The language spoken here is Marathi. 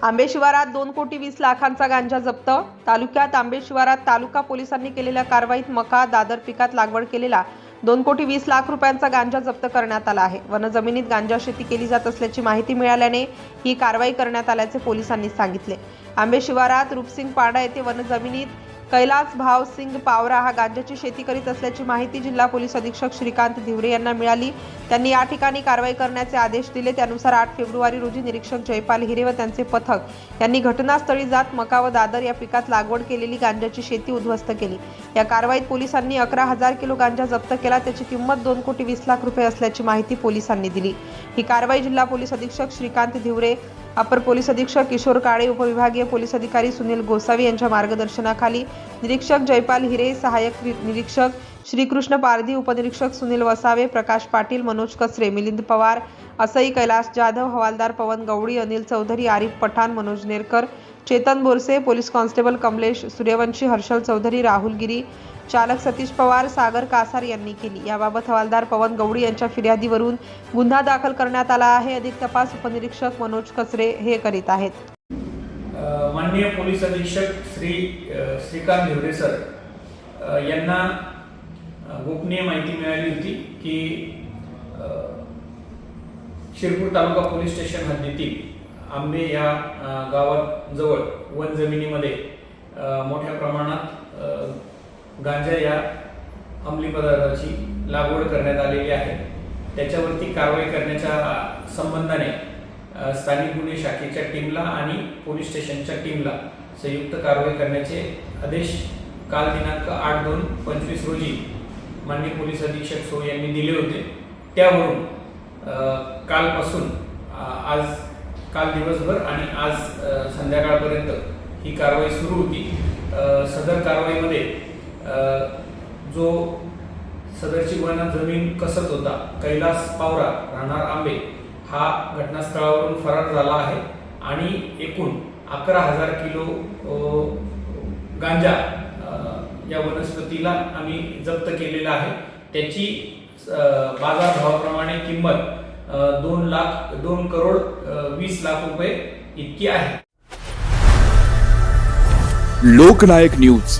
आंबे शिवारात दोन कोटी वीस लाखांचा गांजा जप्त. तालुक्यात आंबे शिवारात तालुका पोलिसांनी केलेल्या कारवाईत मका दादर पिकात लागवड केलेला दोन कोटी वीस लाख रुपयांचा गांजा जप्त करण्यात आला आहे. वनजमिनीत गांजा शेती केली जात असल्याची माहिती मिळाल्याने ही कारवाई करण्यात आल्याचे पोलिसांनी सांगितले. आंबे शिवारात रूपसिंग पाडा येथे वनजमिनीत कैलास भाव सिंग पावरा हा गांजाची शेती करीत असल्याची माहिती जिल्हा पोलीस अधीक्षक श्रीकांत धिवरे यांना मिळाली. त्यांनी या ठिकाणी कारवाई करण्याचे आदेश दिले. त्यानुसार आठ फेब्रुवारी रोजी निरीक्षक जयपाल हिरे व त्यांचे पथक यांनी घटनास्थळी जात मका व दादर या पिकात लागवड केलेली गांजाची शेती उद्ध्वस्त केली. या कारवाईत पोलिसांनी अकरा हजार किलो गांजा जप्त केला. त्याची किंमत दोन कोटी वीस लाख रुपये असल्याची माहिती पोलिसांनी दिली. ही कारवाई जिल्हा पोलीस अधीक्षक श्रीकांत धिवरे अपर पोलीस अधीक्षक किशोर काळे उपविभागीय पोलीस अधिकारी सुनील गोसावी यांच्या मार्गदर्शनाखाली निरीक्षक जयपाल हिरे सहाय्यक निरीक्षक श्रीकृष्ण पारधी उपनिरीक्षक सुनील वसावे प्रकाश पाटील मनोज कसरे मिलिंद पवार असई कैलास जाधव हवालदार पवन गवळी अनिल चौधरी आरिफ पठाण मनोज नेरकर चेतन बोरसे पोलीस कॉन्स्टेबल कमलेश सूर्यवंशी हर्षल चौधरी राहुल गिरी चालक सतीश पवार सागर कासार यांनी केली. याबाबत हवालदार पवन गवळी यांच्या फिर्यादीवरून गुन्हा दाखल करण्यात आला आहे. अधिक तपास उपनिरीक्षक मनोज कसरे हे करीत आहेत. माननीय पोलीस अधीक्षक श्री श्रीकांत हिवरे सर यांना गोपनीय माहिती मिळाली होती की शिरपूर तालुका पोलीस स्टेशन हद्दीतील आंबे या गावाजवळ वन जमिनीमध्ये मोठ्या प्रमाणात गांजा या अंमली पदार्थाची लागवड करण्यात आलेली आहे. त्याच्यावरती कारवाई करण्याच्या संबंधाने स्थानिक गुन्हे शाखेच्या टीमला आणि पोलीस स्टेशनच्या टीमला संयुक्त कारवाई करण्याचे आदेश काल दिनांक आठ दोन पंचवीस रोजी माननीय पोलीस अधीक्षक सो यांनी दिले होते. त्यावरून कालपासून आज काल दिवसभर आणि आज संध्याकाळपर्यंत ही कारवाई सुरू होती. सदर कारवाईमध्ये जो सदरची वन जमीन कसत होता कैलास पावरा राहणार आंबे हा घटनास्थळावरून फरार झाला आहे. आणि एकूण अकरा हजार किलो गांजा या वनस्पतीला आम्ही जप्त केलेला आहे. त्याची बाजार बाजारभावाप्रमाणे किंमत दोन लाख दोन करोड वीस लाख रुपये इतकी आहे. लोकनायक न्यूज.